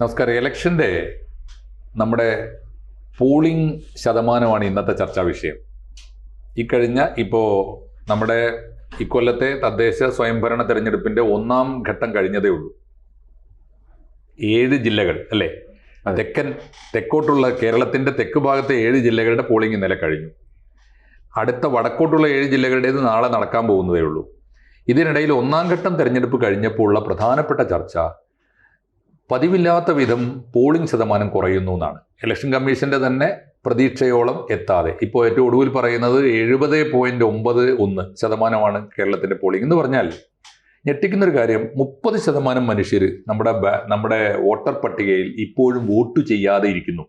നമസ്കാരം. ഇലക്ഷന്റെ നമ്മുടെ പോളിംഗ് ശതമാനമാണ് ഇന്നത്തെ ചർച്ചാ വിഷയം. ഇക്കഴിഞ്ഞ ഇപ്പോൾ നമ്മുടെ ഇക്കൊല്ലത്തെ തദ്ദേശ സ്വയംഭരണ തെരഞ്ഞെടുപ്പിന്റെ ഒന്നാം ഘട്ടം കഴിഞ്ഞതേ ഉള്ളൂ. ഏഴ് ജില്ലകൾ അല്ലേ. തെക്കൻ തെക്കോട്ടുള്ള കേരളത്തിന്റെ തെക്ക് ഭാഗത്തെ ഏഴ് ജില്ലകളുടെ പോളിംഗ് ഇന്നലെ കഴിഞ്ഞു. അടുത്ത വടക്കോട്ടുള്ള ഏഴ് ജില്ലകളുടേത് നാളെ നടക്കാൻ പോകുന്നതേ ഉള്ളൂ. ഇതിനിടയിൽ ഒന്നാം ഘട്ടം തെരഞ്ഞെടുപ്പ് കഴിഞ്ഞപ്പോൾ ഉള്ള പ്രധാനപ്പെട്ട ചർച്ച പതിവില്ലാത്ത വിധം പോളിംഗ് ശതമാനം കുറയുന്നു എന്നാണ്. ഇലക്ഷൻ കമ്മീഷന്റെ തന്നെ പ്രതീക്ഷയോളം എത്താതെ. ഇപ്പോൾ ഏറ്റവും ഒടുവിൽ പറയുന്നത് എഴുപത് പോയിന്റ് ഒമ്പത് ഒന്ന് ശതമാനമാണ് കേരളത്തിന്റെ പോളിംഗ് എന്ന് പറഞ്ഞാൽ ഞെട്ടിക്കുന്ന ഒരു കാര്യം മുപ്പത് ശതമാനം മനുഷ്യർ നമ്മുടെ നമ്മുടെ വോട്ടർ പട്ടികയിൽ ഇപ്പോഴും വോട്ട് ചെയ്യാതെ ഇരിക്കുന്നു.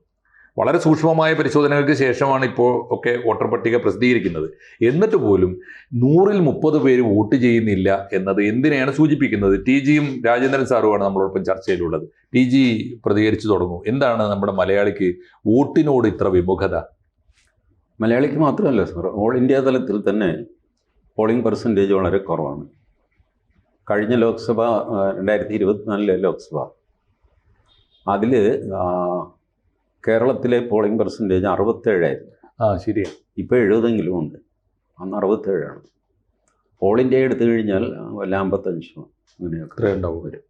വളരെ സൂക്ഷ്മമായ പരിശോധനകൾക്ക് ശേഷമാണ് ഇപ്പോൾ ഒക്കെ വോട്ടർ പട്ടിക പ്രസിദ്ധീകരിക്കുന്നത്. എന്നിട്ട് പോലും നൂറിൽ മുപ്പത് പേര് വോട്ട് ചെയ്യുന്നില്ല എന്നത് എന്തിനെയാണ് സൂചിപ്പിക്കുന്നത്? ടി ജിയും രാജേന്ദ്രൻ സാറുമാണ് നമ്മളോടൊപ്പം ചർച്ചയിലുള്ളത്. ടി ജി പ്രതികരിച്ചു തുടങ്ങും എന്താണ് നമ്മുടെ മലയാളിക്ക് വോട്ടിനോട് ഇത്ര വിമുഖത? മലയാളിക്ക് മാത്രമല്ല സാർ ഓൾ ഇന്ത്യ തലത്തിൽ തന്നെ പോളിംഗ് പെർസെന്റേജ് വളരെ കുറവാണ്. കഴിഞ്ഞ ലോക്സഭ രണ്ടായിരത്തി ഇരുപത്തിനാലിലെ ലോക്സഭ അതിൽ കേരളത്തിലെ പോളിംഗ് പെർസെന്റേജ് അറുപത്തേഴായിരുന്നു. ആ ശരിയാണ് ഇപ്പോൾ എഴുപതെങ്കിലും ഉണ്ട്. അന്ന് അറുപത്തേഴാണ്. ഓൾ ഇന്ത്യ എടുത്തു കഴിഞ്ഞാൽ വല്ല അമ്പത്തഞ്ചോ അങ്ങനെയൊക്കെ ഉണ്ടാവും. വരും.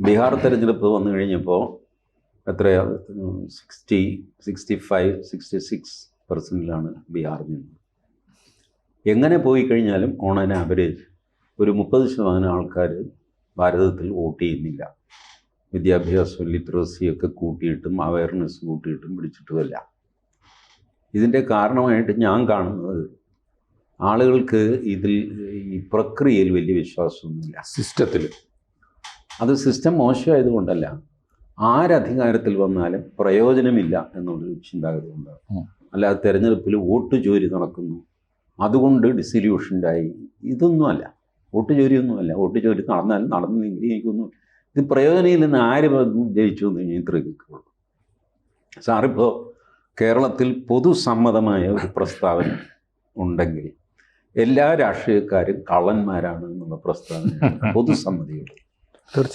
ബീഹാർ തെരഞ്ഞെടുപ്പ് വന്നു കഴിഞ്ഞപ്പോൾ എത്രയാ? Sixty sixty five sixty six പെർസെന്റിലാണ് Bihar നിന്നത്. എങ്ങനെ പോയി കഴിഞ്ഞാലും ഓൺ ആൻ ആവറേജ് ഒരു മുപ്പത് ശതമാനം ആൾക്കാർ ഭാരതത്തിൽ വോട്ട് ചെയ്യുന്നില്ല. വിദ്യാഭ്യാസം ലിറ്ററസിയൊക്കെ കൂട്ടിയിട്ടും അവയർനെസ് കൂട്ടിയിട്ടും പിടിച്ചിട്ടുമല്ല. ഇതിന്റെ കാരണമായിട്ട് ഞാൻ കാണുന്നത് ആളുകൾക്ക് ഇതിൽ ഈ പ്രക്രിയയിൽ വലിയ വിശ്വാസമൊന്നുമില്ല. സിസ്റ്റത്തിൽ അത് സിസ്റ്റം മോശമായതുകൊണ്ടല്ല. ആരധികാരത്തിൽ വന്നാലും പ്രയോജനമില്ല എന്നുള്ളൊരു ചിന്താഗതി കൊണ്ടാണ് അല്ലാതെ തിരഞ്ഞെടുപ്പിൽ വോട്ട് ജോലി നടക്കുന്നു. അതുകൊണ്ട് ഡിസൊല്യൂഷന്റെ ആയി. ഇതൊന്നുമല്ല. വോട്ട് ജോലിയൊന്നുമല്ല വോട്ട് ജോലി നടന്നാലും നടന്നില്ലെങ്കിൽ എനിക്കൊന്നും ഇത് പ്രയോജനയിൽ നിന്ന് ആര് ജയിച്ചു എന്ന് ഞാൻ ഇത്രയൊക്കെയുള്ളൂ സാറിപ്പോൾ കേരളത്തിൽ പൊതുസമ്മതമായ ഒരു പ്രസ്താവന ഉണ്ടെങ്കിൽ എല്ലാ രാഷ്ട്രീയക്കാരും കള്ളന്മാരാണ് എന്നുള്ള പ്രസ്താവന പൊതുസമ്മതിയുള്ളൂ.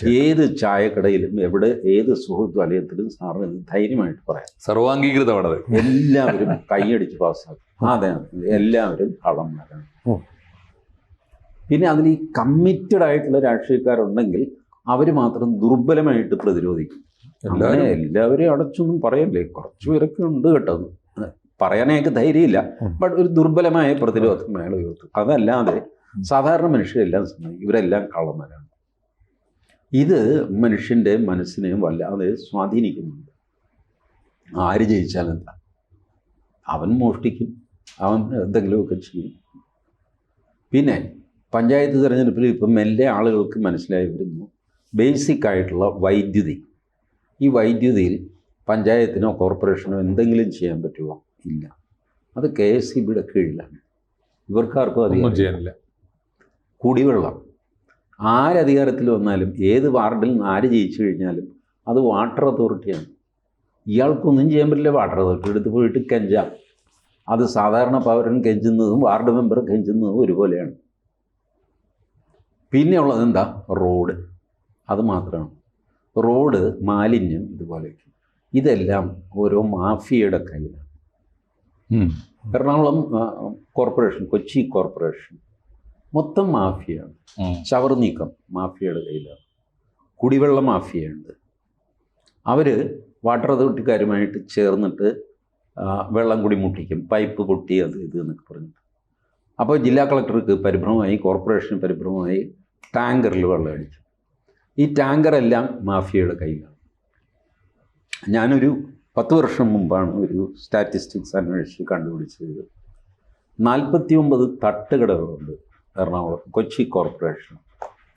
ഏത് ചായക്കടയിലും എവിടെ ഏത് സുഹൃത്ത് വലയത്തിലും സാറിന് ധൈര്യമായിട്ട് പറയാം. സർവാംഗീകൃതമാണത് എല്ലാവരും കൈയടിച്ച് പാസ്സാക്കും. അതെ അതെ. എല്ലാവരും കള്ളന്മാരാണ്. പിന്നെ അതിൽ ഈ കമ്മിറ്റഡ് ആയിട്ടുള്ള രാഷ്ട്രീയക്കാരുണ്ടെങ്കിൽ അവർ മാത്രം ദുർബലമായിട്ട് പ്രതിരോധിക്കും. അങ്ങനെ എല്ലാവരെയും അടച്ചൊന്നും പറയല്ലേ? കുറച്ചു പേരൊക്കെ ഉണ്ട് കേട്ടോ. പറയാനായിട്ട് ധൈര്യമില്ല. ബട്ട് ഒരു ദുർബലമായ പ്രതിരോധം മേള ഉയർത്തും. അതല്ലാതെ സാധാരണ മനുഷ്യരെല്ലാം. ഇവരെല്ലാം കള്ളന്മാരാണ്. ഇത് മനുഷ്യന്റെ മനസ്സിനെ വല്ലാതെ സ്വാധീനിക്കുന്നുണ്ട്. ആര് ജയിച്ചാലും എന്താ? അവൻ മോഷ്ടിക്കും. അവൻ എന്തെങ്കിലുമൊക്കെ ചെയ്യും. പിന്നെ പഞ്ചായത്ത് തിരഞ്ഞെടുപ്പിൽ ഇപ്പം മെല്ലെ ആളുകൾക്ക് മനസ്സിലായി വരുന്നു. ബേസിക് ആയിട്ടുള്ള വൈദ്യുതി. ഈ വൈദ്യുതിയിൽ പഞ്ചായത്തിനോ കോർപ്പറേഷനോ എന്തെങ്കിലും ചെയ്യാൻ പറ്റുമോ ഇല്ല. അത് കെ എസ് സി ബിയുടെ കീഴിലാണ്. ഇവർക്കാർക്കും അധികം ചെയ്യാനില്ല. കുടിവെള്ളം. ആരധികാരത്തിൽ വന്നാലും ഏത് വാർഡിൽ നിന്ന് ആര് ജയിച്ചു കഴിഞ്ഞാലും അത് വാട്ടർ അതോറിറ്റിയാണ് ഇയാൾക്കൊന്നും ചെയ്യാൻ പറ്റില്ല. വാട്ടർ അതോറിറ്റി എടുത്ത് പോയിട്ട് കെഞ്ചാം. അത് സാധാരണ പൗരൻ കെഞ്ചുന്നതും വാർഡ് മെമ്പർ കെഞ്ചുന്നതും ഒരുപോലെയാണ്. പിന്നെ ഉള്ളത് എന്താ? റോഡ്. അത് മാത്രമാണ്. റോഡ് മാലിന്യം ഇതുപോലെ ഇതെല്ലാം ഓരോ മാഫിയയുടെ കയ്യിലാണ്. എറണാകുളം കോർപ്പറേഷൻ കൊച്ചി കോർപ്പറേഷൻ മൊത്തം മാഫിയാണ്. ചവർ നീക്കം മാഫിയയുടെ കയ്യിലാണ്. കുടിവെള്ള മാഫിയയുണ്ട്. അവർ വാട്ടർ അതോറിറ്റിക്കാരുമായിട്ട് ചേർന്നിട്ട് വെള്ളം കൂടി മുട്ടിക്കും. പൈപ്പ് പൊട്ടി അത് ഇത് എന്നൊക്കെ പറഞ്ഞിട്ട്. അപ്പോൾ ജില്ലാ കളക്ടർക്ക് പരിഭ്രമമായി കോർപ്പറേഷന് പരിഭ്രമമായി ടാങ്കറിൽ വെള്ളം അടിച്ചു. ഈ ടാങ്കറെല്ലാം മാഫിയയുടെ കയ്യിലാണ്. ഞാനൊരു പത്ത് വർഷം മുമ്പാണ് ഒരു സ്റ്റാറ്റിസ്റ്റിക്സ് അന്വേഷിച്ച് കണ്ടുപിടിച്ചത്. നാൽപ്പത്തി ഒമ്പത് തട്ടുകടകളുണ്ട് എറണാകുളം കൊച്ചി കോർപ്പറേഷൻ.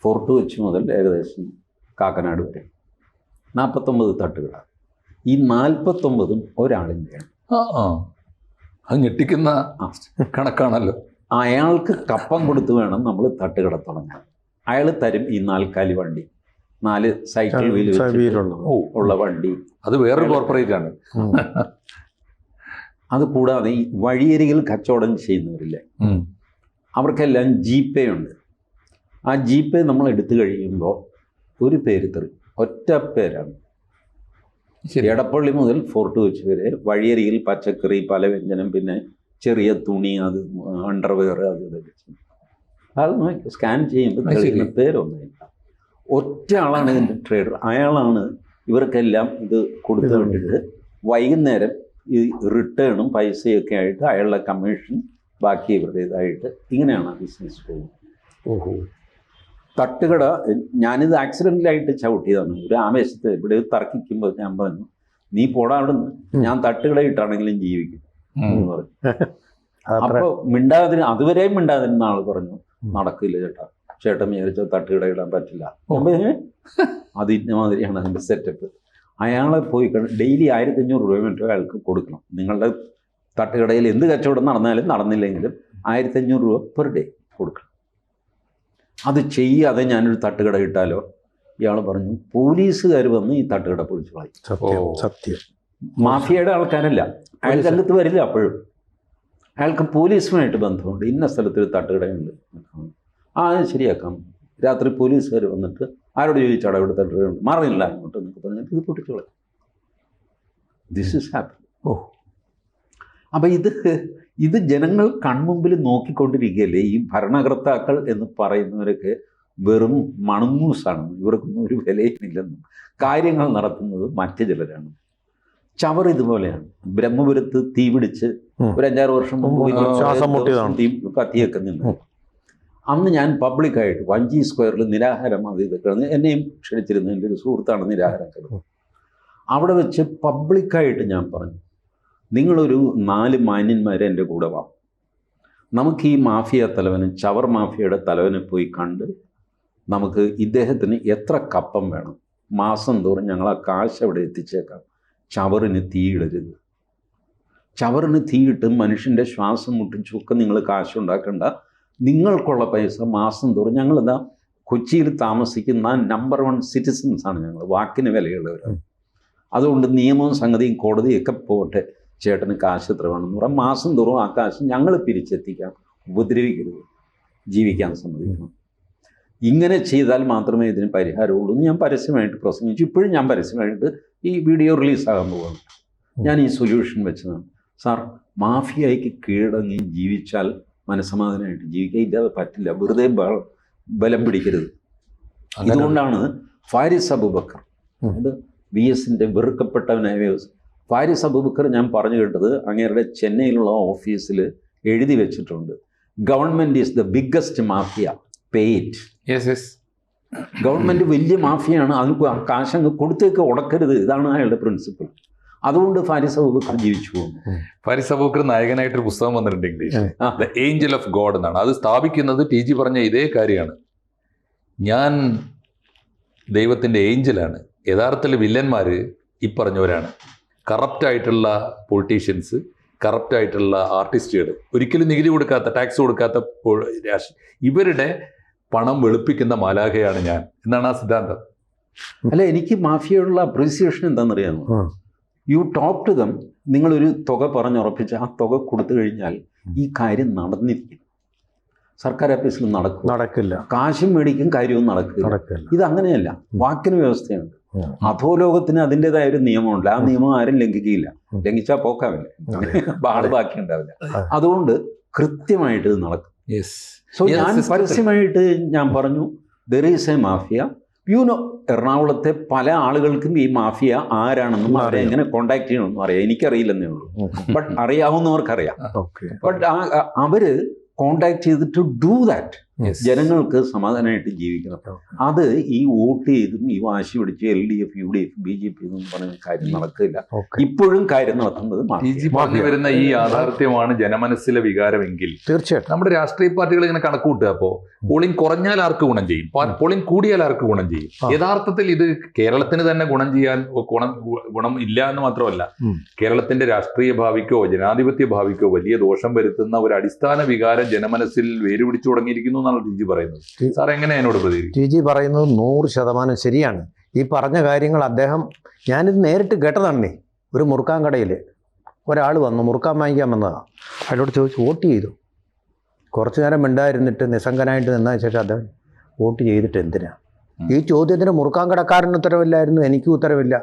ഫോർട്ട് കൊച്ചി മുതൽ ഏകദേശം കാക്കനാട് വരെ. നാൽപ്പത്തൊമ്പത് തട്ടുകട. ഈ നാൽപ്പത്തൊമ്പതും ഒരാളിന്റെയാണ് അത് ഞെട്ടിക്കുന്ന കണക്കാണല്ലോ. അയാൾക്ക് കപ്പം കൊടുത്ത് വേണം നമ്മൾ തട്ടുകട തുടങ്ങാൻ. അയാൾ തരും ഈ നാൽക്കാലി വണ്ടി. നാല് സൈക്കിൾ വീൽ ഉള്ള വണ്ടി. അത് വേറൊരു കോർപ്പറേറ്റ് ആണ്. അത് കൂടാതെ ഈ വഴിയരികിൽ കച്ചവടം ചെയ്യുന്നവരില്ലേ? അവർക്കെല്ലാം ജി പേ ഉണ്ട്. ആ ജി പേ നമ്മൾ എടുത്തു കഴിയുമ്പോൾ ഒരു പേര് തെറി ഒറ്റ പേരാണ്. എടപ്പള്ളി മുതൽ ഫോർട്ട് കൊച്ചി വരെ വഴിയരികിൽ പച്ചക്കറി പലവ്യഞ്ജനം പിന്നെ ചെറിയ തുണി അത് അണ്ടർവെയർ അത് ഇതൊക്കെ അത് സ്കാൻ ചെയ്യുമ്പോൾ പേരൊന്നും ഒറ്റ ആളാണ് ഇതിന്റെ ട്രേഡർ അയാളാണ് ഇവർക്കെല്ലാം ഇത് കൊടുത്തു വിട്ടിട്ട് വൈകുന്നേരം ഈ റിട്ടേണും പൈസയൊക്കെ ആയിട്ട് അയാളുടെ കമ്മീഷൻ ബാക്കി ഇവരുടെ ഇതായിട്ട് ഇങ്ങനെയാണ് ബിസിനസ് പോകുന്നത്. ഓഹോ. തട്ടുകട ഞാനിത് ആക്സിഡന്റിലായിട്ട് ചവിട്ടിയതാണ്. ഒരു ആവേശത്ത് ഇവിടെ തർക്കിക്കുമ്പോൾ ഞാൻ പറഞ്ഞു നീ പോടാ അവിടെ ഞാൻ തട്ടുകട ഇട്ടാണെങ്കിലും ജീവിക്കും എന്ന് പറഞ്ഞു. അപ്പോൾ മിണ്ടാതിന് അതുവരെയും മിണ്ടാതിരുന്ന ആൾ പറഞ്ഞു നടക്കില്ല ചേട്ടാ. ചേട്ടൻ വിചാരിച്ച തട്ടുകട ഇടാൻ പറ്റില്ല. അതിന്റെ മാതിരിയാണ് അതിന്റെ സെറ്റപ്പ് അയാളെ പോയി ഡെയിലി ആയിരത്തി അഞ്ഞൂറ് രൂപ മറ്റോ അയാൾക്ക് കൊടുക്കണം. നിങ്ങളുടെ തട്ടുകടയിൽ എന്ത് കച്ചവടം നടന്നാലും നടന്നില്ലെങ്കിലും ആയിരത്തി അഞ്ഞൂറ് രൂപ പെർ ഡേ കൊടുക്കണം. അത് ചെയ്യാതെ ഞാനൊരു തട്ടുകട ഇട്ടാലോ? ഇയാൾ പറഞ്ഞു പോലീസുകാർ വന്ന് ഈ തട്ടുകട പൊളിച്ചു കളയും. സത്യം സത്യം. മാഫിയയുടെ ആൾക്കാരല്ല. അയാൾ രംഗത്ത് വരില്ല അപ്പോഴും. അയാൾക്ക് പോലീസുമായിട്ട് ബന്ധമുണ്ട്. ഇന്ന സ്ഥലത്തൊരു തട്ടുകടയുണ്ട്. ആ ശരിയാക്കാം. രാത്രി പോലീസുകാർ വന്നിട്ട് ആരോട് ചോദിച്ചാടാ അവിടെ തട്ടുകടയുണ്ട് മാറിയില്ല അങ്ങോട്ട് എന്നൊക്കെ പറഞ്ഞിട്ട് ഇത് പൊട്ടിച്ചോളെ. This is happy oh. അപ്പം ഇത് ഇത് ജനങ്ങൾ കൺമുമ്പിൽ നോക്കിക്കൊണ്ടിരിക്കുകയല്ലേ? ഈ ഭരണകർത്താക്കൾ എന്ന് പറയുന്നവരൊക്കെ വെറും മണുങ്ങൂസാണ്. ഇവർക്കൊന്നും ഒരു വിലയുമില്ലെന്നും. കാര്യങ്ങൾ നടത്തുന്നത് മറ്റു ചിലരാണ്. ചവർ ഇതുപോലെയാണ്. ബ്രഹ്മപുരത്ത് തീപിടിച്ച് ഒരു അഞ്ചാറ് വർഷം മുമ്പ് കത്തിയൊക്കെ നിന്ന്. അന്ന് ഞാൻ പബ്ലിക്കായിട്ട് വഞ്ചി സ്ക്വയറിൽ നിരാഹാരം അത് ഇതൊക്കെ ആണ്. എന്നെയും ക്ഷണിച്ചിരുന്നു. എന്റെ ഒരു സുഹൃത്താണ് നിരാഹാരം കിടന്നത് അവിടെ വെച്ച് പബ്ലിക്കായിട്ട് ഞാൻ പറഞ്ഞു നിങ്ങളൊരു നാല് മാന്യന്മാരെ എന്റെ കൂടെ വാ. നമുക്ക് ഈ മാഫിയ തലവന് ചവർ മാഫിയയുടെ തലവനെ പോയി കണ്ട് നമുക്ക് ഇദ്ദേഹത്തിന് എത്ര കപ്പം വേണം? മാസം തോറും ഞങ്ങൾ ആ കാശ് അവിടെ എത്തിച്ചേക്കാം. ചവറിന് തീയിടരുത് ചവറിന് തീയിട്ട് മനുഷ്യന്റെ ശ്വാസം മുട്ടിച്ചൊക്കെ നിങ്ങൾ കാശുണ്ടാക്കണ്ട നിങ്ങൾക്കുള്ള പൈസ മാസം തോറും ഞങ്ങളിതാ കൊച്ചിയിൽ താമസിക്കുന്ന നമ്പർ വൺ സിറ്റിസൺസ് ആണ് ഞങ്ങൾ വാക്കിന് വിലയുള്ളവരാണ് അതുകൊണ്ട് നിയമവും സംഗതിയും കോടതിയൊക്കെ പോട്ടെ ചേട്ടന് കാശ് എത്ര വേണമെന്ന് പറയാം. മാസം തോറും ആ കാശ് ഞങ്ങൾ പിരിച്ചെത്തിക്കാം ഉപദ്രവിക്കരുത്. ജീവിക്കാൻ സമ്മതിക്കണം. ഇങ്ങനെ ചെയ്താൽ മാത്രമേ ഇതിന് പരിഹാരമുള്ളൂ എന്ന് ഞാൻ പരസ്യമായിട്ട് പ്രസംഗിച്ചു. ഇപ്പോഴും ഞാൻ പരസ്യമായിട്ട് ഈ വീഡിയോ റിലീസാകാൻ പോവാണ്. ഞാൻ ഈ സൊല്യൂഷൻ വെച്ചതാണ്. സാർ മാഫിയയ്ക്ക് കീഴടങ്ങി ജീവിച്ചാൽ മനസ്സമാധാനമായിട്ട് ജീവിക്കാൻ ഇല്ലാതെ പറ്റില്ല. വെറുതെ ബലം പിടിക്കരുത്. അതുകൊണ്ടാണ് ഫാരിസ് അബുബക്കർ. അത് വി എസിന്റെ വെറുക്കപ്പെട്ടവനായ ഫാരിസ് അബുബക്കർ ഞാൻ പറഞ്ഞു കേട്ടത് അങ്ങേരുടെ ചെന്നൈയിലുള്ള ഓഫീസിൽ എഴുതി വെച്ചിട്ടുണ്ട്. Government is the biggest mafia pay it. Yes yes government വലിയ മാഫിയാണ് അതിന് കാശങ്ങ് കൊടുത്തേക്ക് ഉടക്കരുത്. ഇതാണ് അയാളുടെ പ്രിൻസിപ്പിൾ. അതുകൊണ്ട് ഫാരിസ് അബൂബക്കർ ജീവിച്ചു പോകുന്നു. ഫാരിസ് അബൂക്കർ നായകനായിട്ടൊരു പുസ്തകം വന്നിട്ടുണ്ട് English the angel of God എന്നാണ്. അത് സ്ഥാപിക്കുന്നത് ടി ജി പറഞ്ഞ ഇതേ കാര്യമാണ്. ഞാൻ ദൈവത്തിന്റെ ഏഞ്ചലാണ്. യഥാർത്ഥത്തിൽ വില്ലന്മാർ ഈ പറഞ്ഞവരാണ് കറപ്റ്റ് ആയിട്ടുള്ള പൊളിറ്റീഷ്യൻസ് കറപ്റ്റ് ആയിട്ടുള്ള ആർട്ടിസ്റ്റുകൾ ഒരിക്കലും നികുതി കൊടുക്കാത്ത ടാക്സ് കൊടുക്കാത്ത ഇവരുടെ പണം വെളുപ്പിക്കുന്ന മാലാഖയാണ് ഞാൻ. എന്നാണ് ആ സിദ്ധാന്തം. അല്ല എനിക്ക് മാഫിയയോടുള്ള അപ്രീസിയേഷൻ എന്താണെന്നറിയാമോ. യു ടോക്ക് ടു ദം നിങ്ങളൊരു തുക പറഞ്ഞുറപ്പിച്ച് ആ തുക കൊടുത്തു കഴിഞ്ഞാൽ ഈ കാര്യം നടന്നിരിക്കും. സർക്കാർ ഓഫീസിൽ നടക്കും. നടക്കില്ല. കാശും മേടിക്കും കാര്യവും നടക്കില്ല. നടക്കില്ല. ഇത് അങ്ങനെയല്ല വാക്കിന് വ്യവസ്ഥയുണ്ട്. അധോ ലോകത്തിന് അതിന്റെതായ ഒരു നിയമമുണ്ട്. ആ നിയമം ആരും ലംഘിക്കുകയില്ല. ലംഘിച്ചാൽ പോക്കാവില്ല. ആൾ ബാക്കി ഉണ്ടാവില്ല അതുകൊണ്ട് കൃത്യമായിട്ട് ഇത് നടക്കും. യെസ് സോ ഞാൻ പരസ്യമായിട്ട് ഞാൻ പറഞ്ഞു there is a mafia you know എറണാകുളത്തെ പല ആളുകൾക്കും ഈ മാഫിയ ആരാണെന്നും അവരെ. എങ്ങനെ കോണ്ടാക്ട് ചെയ്യണമെന്നും അറിയാം. എനിക്കറിയില്ലെന്നേ ഉള്ളൂ. ബട്ട് അറിയാവുന്നവർക്കറിയാം. ബട്ട് അവർ കോണ്ടാക്ട് ചെയ്തിട്ട് ഡൂ ദാറ്റ് ജനങ്ങൾക്ക് സമാധാനമായിട്ട് ജീവിക്കണം. അത് ഈ വോട്ട് ചെയ്തും ഈ വാശി പിടിച്ച് L D F U D F B J P എന്നും പറഞ്ഞ കാര്യം നടക്കില്ല. ഇപ്പോഴും കാര്യം. ജി പറഞ്ഞു വരുന്ന ഈ യാഥാർത്ഥ്യമാണ് ജനമനസ്സിലെ വികാരമെങ്കിൽ. തീർച്ചയായിട്ടും. നമ്മുടെ രാഷ്ട്രീയ പാർട്ടികൾ ഇങ്ങനെ കണക്ക് കൂട്ടുക അപ്പോൾ പോളിംഗ് കുറഞ്ഞാൽ ആർക്ക് ഗുണം ചെയ്യും? പോളിങ് പോളിംഗ് കൂടിയാൽ ആർക്ക് ഗുണം ചെയ്യും? യഥാർത്ഥത്തിൽ ഇത് കേരളത്തിന് തന്നെ ഗുണം ചെയ്യാൻ ഗുണം ഗുണം ഇല്ല എന്ന് മാത്രമല്ല കേരളത്തിന്റെ രാഷ്ട്രീയ ഭാവിക്കോ ജനാധിപത്യ ഭാവിക്കോ വലിയ ദോഷം വരുത്തുന്ന ഒരു അടിസ്ഥാന വികാരം ജനമനസ്സിൽ വേരുപിടിച്ചു തുടങ്ങിയിരിക്കുന്നു എന്നാണ് ടി ജി പറയുന്നത്. സാർ എങ്ങനെയാണ് എന്നോട് പ്രതികരിക്കും? ടി ജി പറയുന്നത് നൂറ് ശതമാനം ശരിയാണ്. ഈ പറഞ്ഞ കാര്യങ്ങൾ അദ്ദേഹം ഞാനിത് നേരിട്ട് കേട്ടതാണേ ഒരു മുറുക്കാൻ കടയിൽ ഒരാൾ വന്നു മുറുക്കാൻ വാങ്ങിക്കാൻ വന്നതാണ് അയാളോട് ചോദിച്ചു വോട്ട് ചെയ്തു? കുറച്ച് നേരം മിണ്ടായിരുന്നിട്ട് നിസ്സംഗനായിട്ട് നിന്നതിന് ശേഷം അദ്ദേഹം വോട്ട് ചെയ്തിട്ട് എന്തിനാ? ഈ ചോദ്യത്തിന് മുറുക്കാൻ കടക്കാരന് ഉത്തരവില്ലായിരുന്നു എനിക്ക് ഉത്തരവില്ല.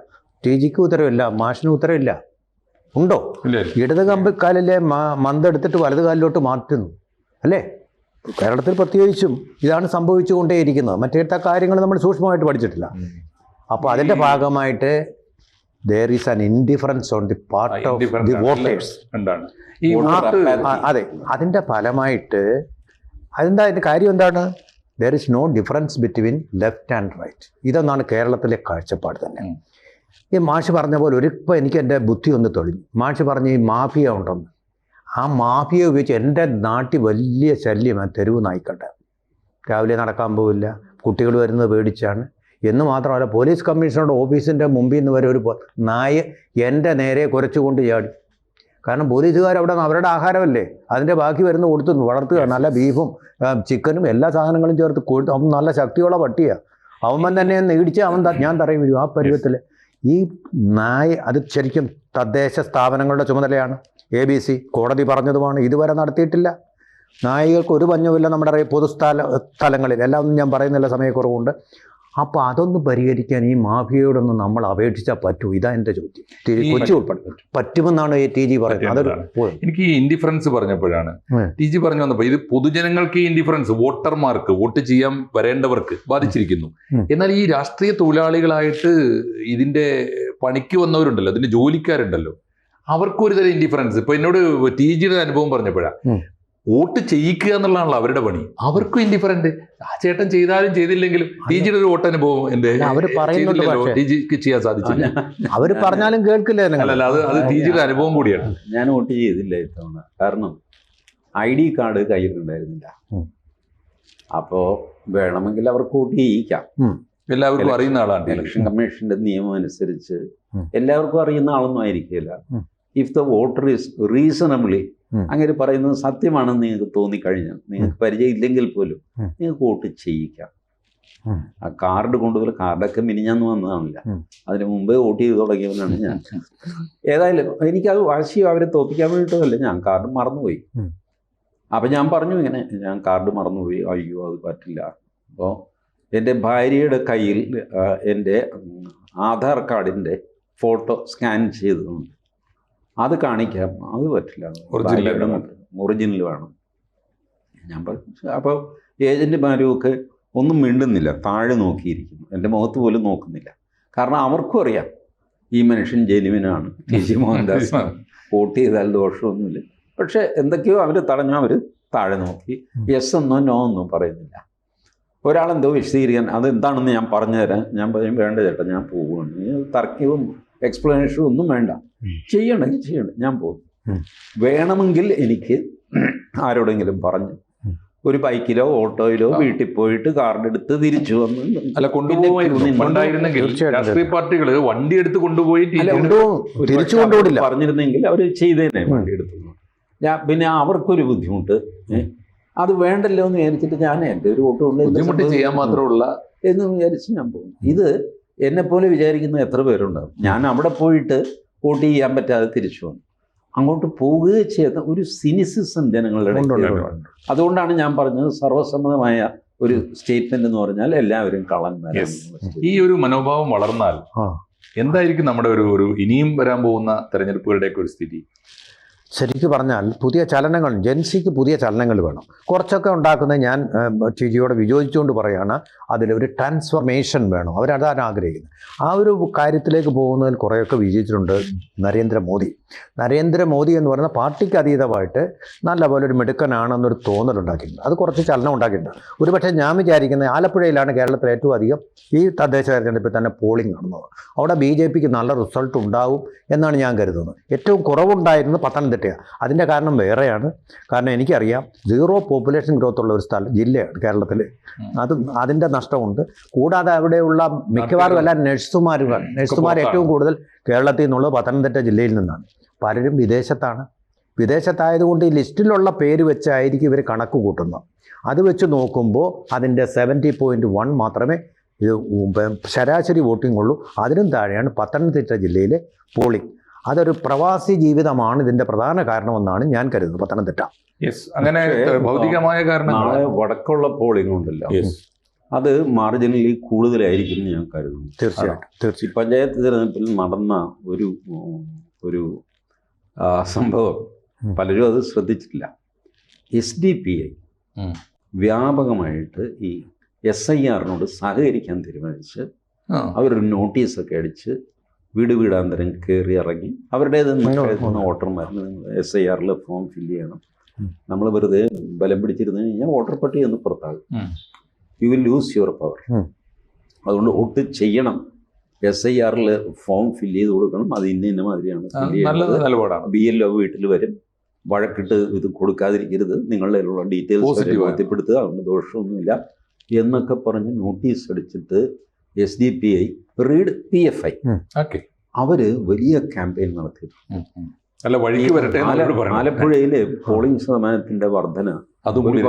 ടി ജിക്ക് ഉത്തരവില്ല മാഷിന് ഉത്തരവില്ല. ഉണ്ടോ? ഇടത് കമ്പിക്കാലിലെ മന്ത് എടുത്തിട്ട് വലത് കാലിലോട്ട് മാറ്റുന്നു. അല്ലേ? കേരളത്തിൽ പ്രത്യേകിച്ചും ഇതാണ് സംഭവിച്ചുകൊണ്ടേയിരിക്കുന്നത്. മറ്റേത്തെ കാര്യങ്ങൾ നമ്മൾ സൂക്ഷ്മമായിട്ട് പഠിച്ചിട്ടില്ല. അപ്പോൾ അതിന്റെ ഭാഗമായിട്ട് there is an indifference on the part of Indifference the voters ഈ അതെ. അതിന്റെ ഫലമായിട്ട് അതെന്താ അതിന്റെ കാര്യം എന്താണ്? There is no difference between left and right ഇതൊന്നാണ് കേരളത്തിലെ കാഴ്ചപ്പാട് തന്നെ. ഈ മാഷ് പറഞ്ഞ പോലെ ഒരു ഇപ്പോൾ എനിക്ക് എന്റെ ബുദ്ധി ഒന്ന് തെളിഞ്ഞു. മാഷ് പറഞ്ഞ ഈ മാഫിയ ഉണ്ടെന്ന്. ആ മാഫിയ ഉപയോഗിച്ച് എന്റെ നാട്ടിൽ വലിയ ശല്യം ശല്യമാണ് തെരുവ് നായിക്കട്ടെ. രാവിലെ നടക്കാൻ പോവില്ല. കുട്ടികൾ വരുന്നത് പേടിച്ചാണ്. എന്ന് മാത്രമല്ല പോലീസ് കമ്മീഷണറുടെ ഓഫീസിന്റെ മുമ്പിൽ നിന്ന് വരെ ഒരു നായ എന്റെ നേരെ കുറച്ചുകൊണ്ട് ചാടി. കാരണം പോലീസുകാർ അവിടെ അവരുടെ ആഹാരമല്ലേ? അതിന്റെ ബാക്കി വരുന്ന കൊടുത്തു വളർത്തുക. നല്ല ബീഫും ചിക്കനും എല്ലാ സാധനങ്ങളും ചേർത്ത് കൊടുത്ത് അവൻ നല്ല ശക്തിയുള്ള പട്ടിയാണ് അവൻ തന്നെ നേടിച്ച് അവൻ ഞാൻ തറയും വരും. ആ പരുവത്തിൽ ഈ നായ അത് ശരിക്കും തദ്ദേശ സ്ഥാപനങ്ങളുടെ ചുമതലയാണ്. എ ബി സി കോടതി പറഞ്ഞതുമാണ്. ഇതുവരെ നടത്തിയിട്ടില്ല. നായികൾക്ക് ഒരു പഞ്ഞവുമില്ല നമ്മുടെ പൊതുസ്ഥല സ്ഥലങ്ങളിൽ. എല്ലാം ഞാൻ പറയുന്നില്ല സമയക്കുറവുണ്ട്. അപ്പോൾ അതൊന്ന് പരിഹരിക്കാൻ ഈ മാഫിയയോടൊന്ന് നമ്മൾ അപേക്ഷിച്ചാൽ പറ്റൂ. ഇതാ എന്റെ ചോദ്യം. കൊച്ചി ഉൾപ്പെടെ പറ്റുമെന്നാണ് ടി ജി പറയുന്നത്. എനിക്ക് ഈ ഇൻഡിഫറൻസ് പറഞ്ഞപ്പോഴാണ്. ടി ജി പറഞ്ഞു വന്നപ്പോൾ ഇത് പൊതുജനങ്ങൾക്ക് ഈ ഇൻഡിഫറൻസ് വോട്ടർമാർക്ക് വോട്ട് ചെയ്യാൻ വരേണ്ടവർക്ക് ബാധിച്ചിരിക്കുന്നു. എന്നാൽ ഈ രാഷ്ട്രീയ തൊഴിലാളികളായിട്ട് ഇതിന്റെ പണിക്ക് വന്നവരുണ്ടല്ലോ അതിന്റെ ജോലിക്കാരുണ്ടല്ലോ. അവർക്കും ഒരു തരം ഇൻഡിഫറൻസ് ഇപ്പൊ എന്നോട് ടി ജിയുടെ അനുഭവം പറഞ്ഞപ്പോഴാ. ഉം. വോട്ട് ചെയ്യിക്കുക എന്നുള്ളതാണല്ലോ അവരുടെ പണി. അവർക്കും ഇൻഡിഫറന്റ് ആ ചേട്ടൻ ചെയ്താലും ചെയ്തില്ലെങ്കിലും ടി ജിയുടെ ഒരു വോട്ട് അനുഭവം എന്റെ അവർ അവർ പറയുന്നുണ്ട് പക്ഷേ. ടി ജിക്ക് ചെയ്യാൻ സാധിച്ചില്ല. അവർ പറഞ്ഞാലും കേൾക്കില്ല അല്ലല്ല അത് അത് ടി ജിയുടെ അനുഭവം കൂടിയാണ്. ഞാൻ വോട്ട് ചെയ്തില്ല ഇത്തവണ. കാരണം ഐ ഡി കാർഡ് കയ്യിലുണ്ടായിരുന്നില്ല. ഉണ്ടായിരുന്നില്ല അപ്പോൾ വേണമെങ്കിൽ അവർക്ക് വോട്ട് ചെയ്യിക്കാം. എല്ലാവർക്കും അറിയുന്ന ആളാണ്. ഇലക്ഷൻ കമ്മീഷന്റെ നിയമം അനുസരിച്ച് എല്ലാവർക്കും അറിയുന്ന ആളൊന്നും ആയിരിക്കില്ല. If the voter is reasonably. അങ്ങനെ പറയുന്നത് സത്യമാണെന്ന് നിങ്ങൾക്ക് തോന്നിക്കഴിഞ്ഞാൽ നിങ്ങൾക്ക് പരിചയം ഇല്ലെങ്കിൽ പോലും. നിങ്ങൾക്ക് വോട്ട് ചെയ്യിക്കാം. ആ കാർഡ് കൊണ്ടുപോലെ കാർഡൊക്കെ മിനിഞ്ഞാന്ന് വന്നതാണില്ല. അതിന് മുമ്പേ വോട്ട് ചെയ്ത് തുടങ്ങിയവനാണ് ഞാൻ. ഏതായാലും എനിക്കത് വാശി അവരെ തോപ്പിക്കാൻ വേണ്ടിയിട്ടല്ല ഞാൻ കാർഡ് മറന്നുപോയി. അപ്പം ഞാൻ പറഞ്ഞു ഇങ്ങനെ ഞാൻ കാർഡ് മറന്നുപോയി. അയ്യോ അത് പറ്റില്ല. അപ്പോൾ എന്റെ ഭാര്യയുടെ കയ്യിൽ എന്റെ ആധാർ കാർഡിന്റെ ഫോട്ടോ സ്കാൻ ചെയ്തതുണ്ട് അത് കാണിക്കാം. അത് പറ്റില്ല. ഒറിജിനൽ ഒറിജിനൽ വേണം. ഞാൻ പറഞ്ഞു അപ്പോൾ ഏജന്റുമാരും ഒക്കെ ഒന്നും മിണ്ടുന്നില്ല. താഴെ നോക്കിയിരിക്കുന്നു. എന്റെ മുഖത്ത് പോലും നോക്കുന്നില്ല. കാരണം അവർക്കും അറിയാം. ഈ മനുഷ്യൻ ജെനുവിനാണ്. T G Mohandas. വോട്ട് ചെയ്താൽ ദോഷമൊന്നുമില്ല. പക്ഷേ എന്തൊക്കെയോ അവർ തടഞ്ഞു അവർ താഴെ നോക്കി. യെസ് എന്നോ നോ എന്നോ പറയുന്നില്ല. ഒരാളെന്തോ വിശദീകരിക്കാൻ അതെന്താണെന്ന് ഞാൻ പറഞ്ഞു തരാം ഞാൻ പറയും വേണ്ട ചേട്ടാ ഞാൻ പോവുകയാണ് തർക്കവും എക്സ്പ്ലനേഷനും ഒന്നും വേണ്ട. ചെയ്യണമെങ്കിൽ ചെയ്യണം ഞാൻ പോകും വേണമെങ്കിൽ എനിക്ക് ആരോടെങ്കിലും പറഞ്ഞു. ഒരു ബൈക്കിലോ ഓട്ടോയിലോ വീട്ടിൽ പോയിട്ട് കാർഡ് എടുത്ത് തിരിച്ചു വന്ന് അല്ല കൊണ്ടുപോകുമായിരുന്നു. രാഷ്ട്രീയ പാർട്ടികൾ വണ്ടി എടുത്ത് കൊണ്ടുപോയി തിരിച്ചു കൊണ്ടുപോയില്ല പറഞ്ഞിരുന്നെങ്കിൽ അവർ ചെയ്തേനെ വണ്ടി എടുത്തു ഞാൻ പിന്നെ അവർക്കൊരു ബുദ്ധിമുട്ട്. അത് വേണ്ടല്ലോ എന്ന് വിചാരിച്ചിട്ട് ഞാൻ എന്റെ ഒരു ഓട്ടോ കൊണ്ട് ബുദ്ധിമുട്ട് ചെയ്യാൻ മാത്രമുള്ള എന്ന് വിചാരിച്ച് ഞാൻ പോകും ഇത് എന്നെ പോലെ വിചാരിക്കുന്ന എത്ര പേരുണ്ടാവും. ഞാൻ അവിടെ പോയിട്ട് വോട്ട് ചെയ്യാൻ പറ്റാതെ തിരിച്ചു വന്നു. അങ്ങോട്ട് പോവുക ചെയ്യുന്ന ഒരു സിനിസിസം ജനങ്ങളുടെ. അതുകൊണ്ടാണ് ഞാൻ പറഞ്ഞത് സർവസമ്മതമായ ഒരു സ്റ്റേറ്റ്മെന്റ് എന്ന് പറഞ്ഞാൽ എല്ലാവരും കള്ളന്മാരാണ് Yes. ഈ ഒരു മനോഭാവം വളർന്നാൽ എന്തായിരിക്കും നമ്മുടെ ഒരു ഒരു ഇനിയും വരാൻ പോകുന്ന തെരഞ്ഞെടുപ്പുകളുടെയൊക്കെ ഒരു സ്ഥിതി? ശരിക്കും പറഞ്ഞാൽ പുതിയ ചലനങ്ങൾ ജെൻസിക്ക് പുതിയ ചലനങ്ങൾ വേണം. കുറച്ചൊക്കെ ഉണ്ടാക്കുന്നത് ഞാൻ ചേച്ചിയോട് വിയോജിച്ചുകൊണ്ട് പറയുകയാണ് അതിലൊരു ട്രാൻസ്ഫർമേഷൻ വേണം. അവരതാണ് ആഗ്രഹിക്കുന്നത്. ആ ഒരു കാര്യത്തിലേക്ക് പോകുന്നതിൽ കുറേയൊക്കെ വിജയിച്ചിട്ടുണ്ട് നരേന്ദ്രമോദി നരേന്ദ്രമോദി എന്ന് പറയുന്ന പാർട്ടിക്ക് അതീതമായിട്ട് നല്ലപോലെ ഒരു മിടുക്കനാണെന്നൊരു തോന്നലുണ്ടാക്കിയിട്ടുണ്ട് അത് കുറച്ച് ചലനം ഉണ്ടാക്കിയിട്ടുണ്ട്. ഒരുപക്ഷെ ഞാൻ വിചാരിക്കുന്നത് ആലപ്പുഴയിലാണ് കേരളത്തിൽ ഏറ്റവും അധികം ഈ തദ്ദേശ തെരഞ്ഞെടുപ്പിൽ തന്നെ പോളിംഗ് നടന്നത്. അവിടെ ബി നല്ല റിസൾട്ട് ഉണ്ടാവും എന്നാണ് ഞാൻ കരുതുന്നത്. ഏറ്റവും കുറവുണ്ടായിരുന്നത് പത്തനംതിട്ടയാണ് അതിന്റെ കാരണം വേറെയാണ്. കാരണം എനിക്കറിയാം സീറോ പോപ്പുലേഷൻ ഗ്രോത്ത് ഉള്ള ഒരു സ്ഥലം ജില്ലയാണ് കേരളത്തിൽ അത് അതിന്റെ നഷ്ടമുണ്ട്. കൂടാതെ അവിടെയുള്ള മിക്കവാറും എല്ലാം നഴ്സുമാരുകൾ നഴ്സുമാർ ഏറ്റവും കൂടുതൽ കേരളത്തിൽ നിന്നുള്ളത് പത്തനംതിട്ട ജില്ലയിൽ നിന്നാണ്. പലരും വിദേശത്താണ്. വിദേശത്തായതുകൊണ്ട് ഈ ലിസ്റ്റിലുള്ള പേര് വെച്ചായിരിക്കും ഇവർ കണക്ക് കൂട്ടുന്നത്. അത് വെച്ച് നോക്കുമ്പോൾ അതിന്റെ സെവന്റി പോയിന്റ് വൺ മാത്രമേ ഇത് ശരാശരി വോട്ടിംഗ് ഉള്ളൂ അതിനും താഴെയാണ് പത്തനംതിട്ട ജില്ലയിലെ പോളിംഗ് അതൊരു പ്രവാസി ജീവിതമാണ് ഇതിന്റെ പ്രധാന കാരണമെന്നാണ് ഞാൻ കരുതുന്നത്. പത്തനംതിട്ട. യെസ് അങ്ങനെ ഭൗതികമായ കാരണങ്ങൾ വടക്കുള്ള പോളിംഗ് ഉണ്ടല്ലോ. അത് മാർജിനലി കൂടുതലായിരിക്കും ഞാൻ കരുതുന്നു. തീർച്ചയായിട്ടും തീർച്ചയായും പഞ്ചായത്ത് തിരഞ്ഞെടുപ്പിൽ നടന്ന ഒരു ഒരു സംഭവം പലരും അത് ശ്രദ്ധിച്ചിട്ടില്ല. എസ് ഡി പി ഐ വ്യാപകമായിട്ട് ഈ എസ് ഐ ആറിനോട് സഹകരിക്കാൻ തീരുമാനിച്ച്. അവരൊരു നോട്ടീസൊക്കെ അടിച്ച് വീട് വീടാന്തരം കയറി ഇറങ്ങി അവരുടേത് വോട്ടർമാർ എസ് ഐ ആറിൽ ഫോം ഫില്ല് ചെയ്യണം. നമ്മൾ വെറുതെ ബലം പിടിച്ചിരുന്നു കഴിഞ്ഞാൽ വോട്ടർ പട്ടിക ഒന്ന് പുറത്താകും you will lose your power അതുകൊണ്ട് വോട്ട് ചെയ്യണം. എസ് ഐ ആറിൽ ഫോം ഫില്ല് ചെയ്ത് കൊടുക്കണം. അത് ഇന്ന ഇന്ന മാതിരിയാണ് ബി എൽ ഒ വീട്ടിൽ വരും. വഴക്കിട്ട് ഇത് കൊടുക്കാതിരിക്കരുത്. നിങ്ങളുടെ ഡീറ്റെയിൽസ്. ബോധ്യപ്പെടുത്തുക. അതുകൊണ്ട് ദോഷമൊന്നുമില്ല. എന്നൊക്കെ പറഞ്ഞ് നോട്ടീസ് അടിച്ചിട്ട് S D P I read P F I okay അവർ വലിയ ക്യാമ്പയിൻ നടത്തി അല്ല വഴിക്ക് വരട്ടെ എന്ന് അവരോട് പറയണം. ആലപ്പുഴയിലെ പോളിംഗ് ശതമാനത്തിന്റെ വർധന.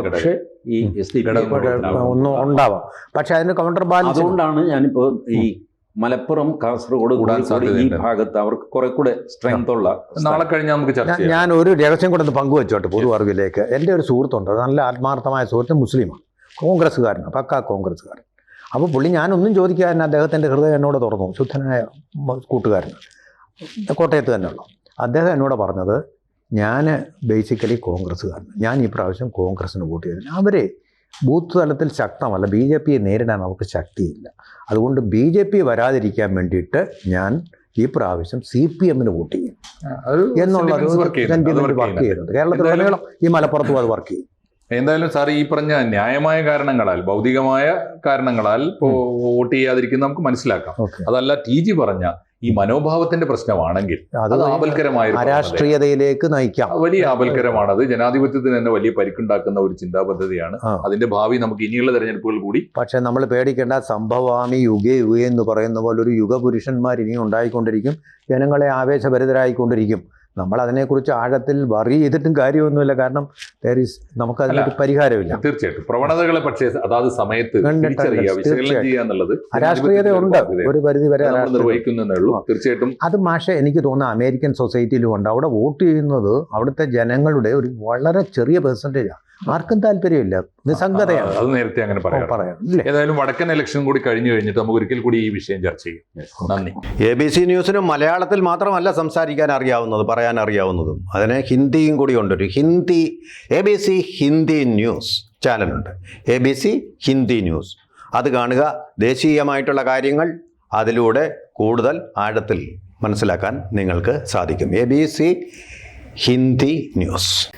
പക്ഷേ ഈ ഉം. എസ് ഡി പി ഘടകം ഇവിടെ ഉണ്ടാവും. ഒന്നും ഉണ്ടാവാം. പക്ഷെ അതിന് കൗണ്ടർ ബാലൻസ് അതുകൊണ്ടാണ് ഞാനിപ്പോ ഈ മലപ്പുറം കാസർഗോഡ് കൂടാതെ ഈ. ഭാഗത്ത് അവർക്ക് കുറെ കൂടെ സ്ട്രെങ്ത് ഉള്ള നാളെ കഴിഞ്ഞാൽ നമുക്ക് ചർച്ച ഞാൻ- ഒരു രഹസ്യം കൂടെ ഒന്ന് പങ്കുവെച്ചോട്ടെ പൊതു അറിവിലേക്ക് എന്റെ ഒരു സുഹൃത്തുണ്ട്. നല്ല ആത്മാർത്ഥമായ സുഹൃത്ത് മുസ്ലിമാണ്. കോൺഗ്രസ്സുകാരനാണ്. പക്കാ കോൺഗ്രസ്സുകാരൻ. അപ്പോൾ പുള്ളി ഞാനൊന്നും ചോദിക്കാൻ അദ്ദേഹത്തിന്റെ ഹൃദയം എന്നോട് തുറന്നു. ശുദ്ധനായ കൂട്ടുകാരൻ. കോട്ടയത്ത് തന്നെയുള്ള അദ്ദേഹം എന്നോട് പറഞ്ഞത് ഞാൻ ബേസിക്കലി കോൺഗ്രസ്സുകാരൻ. ഞാൻ ഈ പ്രാവശ്യം കോൺഗ്രസ്സിന് വോട്ട് ചെയ്തില്ല അവരെ ബൂത്ത് തലത്തിൽ ശക്തമല്ല. ബി ജെ പിയെ നേരിടാൻ അവർക്ക് ശക്തിയില്ല. അതുകൊണ്ട് ബി ജെ പി വരാതിരിക്കാൻ വേണ്ടിയിട്ട് ഞാൻ ഈ പ്രാവശ്യം സി പി എമ്മിന് വോട്ട് ചെയ്യും. ഒരു എന്നുള്ള വർക്ക് ചെയ്യുന്നുണ്ട്. ചെയ്യുന്നുണ്ട്. കേരളത്തിലുടനീളം ഈ മലപ്പുറത്തും അത് വർക്ക് ചെയ്യും. എന്തായാലും സാർ ഈ പറഞ്ഞ ന്യായമായ കാരണങ്ങളാൽ ഭൗതികമായ കാരണങ്ങളാൽ വോട്ട് ചെയ്യാതിരിക്കുന്ന നമുക്ക് മനസ്സിലാക്കാം. അതല്ല ടി ജി പറഞ്ഞ ഈ മനോഭാവത്തിന്റെ പ്രശ്നമാണെങ്കിൽ അത് അത് ആപൽക്കരമായ രാഷ്ട്രീയതയിലേക്ക് നയിക്കാം. വലിയ ആപൽക്കരമാണത് ജനാധിപത്യത്തിന് തന്നെ വലിയ പരിക്കുണ്ടാക്കുന്ന ഒരു ചിന്താ പദ്ധതിയാണ് അതിന്റെ ഭാവി നമുക്ക് ഇനിയുള്ള തെരഞ്ഞെടുപ്പുകൾ കൂടി പക്ഷെ നമ്മൾ പേടിക്കേണ്ട സംഭവാമി യുഗേ യുഗേ എന്ന് പറയുന്ന പോലെ ഒരു യുഗപുരുഷന്മാർ ഇനിയും ഉണ്ടായിക്കൊണ്ടിരിക്കും. ജനങ്ങളെ ആവേശഭരിതരായിക്കൊണ്ടിരിക്കും. നമ്മൾ അതിനെക്കുറിച്ച് ആഴത്തിൽ വറി ചെയ്തിട്ടും കാര്യമൊന്നുമില്ല. കാരണം നമുക്ക് അതിന് നമുക്കതിനൊരു പരിഹാരമില്ല. തീർച്ചയായിട്ടും. പ്രവണതകളെ പക്ഷേ അതാത് സമയത്ത് അരാഷ്ട്രീയത ഉണ്ട് ഒരു പരിധി വരെ തീർച്ചയായിട്ടും. അത് മാഷെ എനിക്ക് തോന്നുന്ന അമേരിക്കൻ സൊസൈറ്റിയിലും ഉണ്ട്. അവിടെ വോട്ട് ചെയ്യുന്നത് അവിടുത്തെ ജനങ്ങളുടെ ഒരു വളരെ ചെറിയ പെർസെന്റേജാണ് ആർക്കും താല്പര്യമില്ല. നിസ്സംഗതയാണ്. അത് നേരത്തെ അങ്ങനെ പറയാം. ഏതായാലും വടക്കൻ ഇലക്ഷൻ കൂടി കഴിഞ്ഞു കഴിഞ്ഞിട്ട് നമുക്ക് ഒരിക്കൽ കൂടി ഈ വിഷയം ചർച്ച ചെയ്യാം. നന്ദി. എ ബി സി ന്യൂസിനും മലയാളത്തിൽ മാത്രമല്ല സംസാരിക്കാൻ അറിയാവുന്നത് പറയാൻ അറിയാവുന്നതും. അതിന് ഹിന്ദിയും കൂടി ഉണ്ടൊരു Hindi A B C Hindi news ചാനലുണ്ട്. A B C Hindi news. അത് കാണുക. ദേശീയമായിട്ടുള്ള കാര്യങ്ങൾ അതിലൂടെ കൂടുതൽ ആഴത്തിൽ മനസ്സിലാക്കാൻ നിങ്ങൾക്ക് സാധിക്കും. A B C Hindi news.